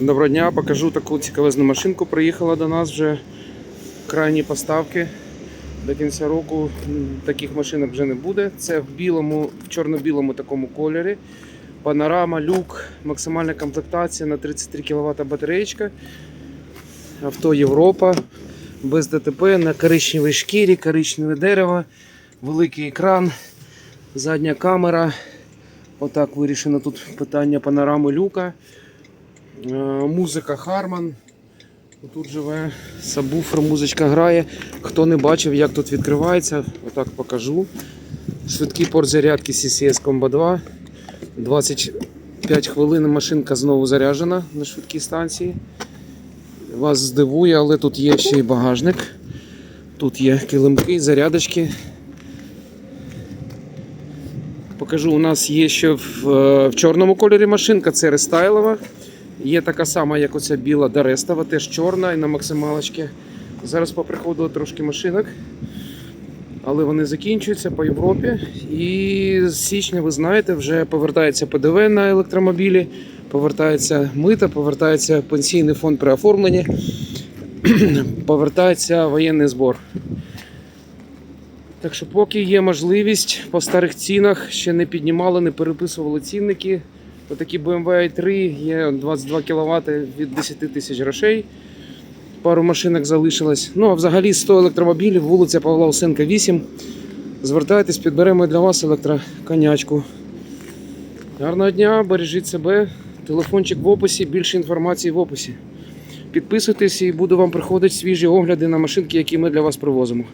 Доброго дня, покажу таку цікавезну машинку. Приїхала до нас вже крайні поставки. До кінця року таких машинок вже не буде. Це в білому, в чорно-білому такому кольорі. Панорама, люк, максимальна комплектація на 33 кВт батареєчка. Авто Європа без ДТП на коричневій шкірі, коричневе дерево, великий екран, задня камера. Отак вирішено тут питання панорами люка. Е, Музика Харман. Тут живе сабвуфер, музичка грає. Хто не бачив, як тут відкривається, отак покажу. Швидкий порт зарядки CCS Combo 2. 25 хвилин машинка знову заряджена на швидкій станції. Вас здивує, але тут є ще й багажник. Тут є килимки, зарядочки. Покажу, у нас є ще в, е, в чорному кольорі машинка, це рестайлова. Є така сама, як оця біла Дарестова, теж чорна і на максималочці. Зараз поприходило трошки машинок, але вони закінчуються по Європі. І з січня, ви знаєте, вже повертається ПДВ на електромобілі, повертається мита, повертається пенсійний фонд при оформленні, повертається воєнний збор. Так що, поки є можливість по старих цінах, ще не піднімали, не переписували цінники. Отакі BMW i3 є 22 кВт від 10 тисяч грошей. Пару машинок залишилось. Ну а взагалі 100 електромобілів, вулиця Павла Усенка 8. Звертайтесь, підберемо для вас електроконячку. Гарного дня, бережіть себе. Телефончик в описі, більше інформації в описі. Підписуйтесь і буду вам приходити свіжі огляди на машинки, які ми для вас привозимо.